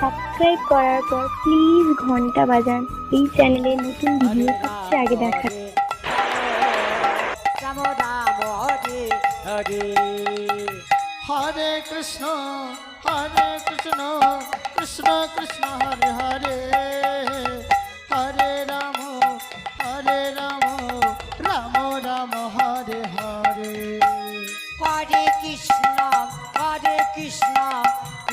Subscribe করার পর please ঘণ্টা বাজান। এই চ্যানেলে নতুন ভিডিও সবচেয়ে আগে দেখা। রাম রাম হরে হরে হরে কৃষ্ণ হরে কৃষ্ণ কৃষ্ণ কৃষ্ণ হরে হরে হরে রাম হরে রাম রাম রাম হরে হরে। হরে কৃষ্ণ হরে কৃষ্ণ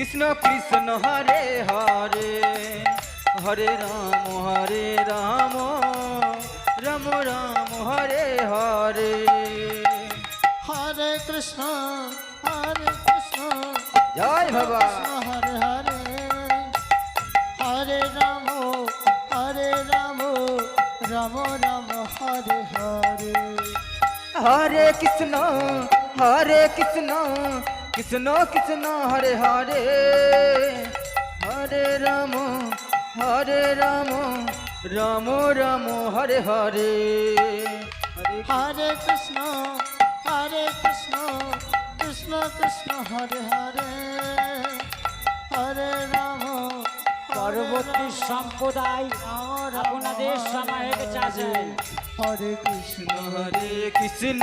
কৃষ্ণ কৃষ্ণ হরে হরে হরে রাম হরে রাম রাম রাম হরে হরে। হরে কৃষ্ণ হরে কৃষ্ণ জয় বাবা হরে হরে। হরে রাম হরে রাম রাম রাম হরে হরে। হরে কৃষ্ণ হরে কৃষ্ণ কৃষ্ণ কৃষ্ণ হরে হরে। হরে রাম হরে রাম রাম রাম হরে হরে। হরে কৃষ্ণ হরে কৃষ্ণ কৃষ্ণ কৃষ্ণ হরে হরে। হরে রাম পরবর্তী সম্প্রদায় আপনাদের সমাবেগে চাচ্ছেন হরে কৃষ্ণ হরে কৃষ্ণ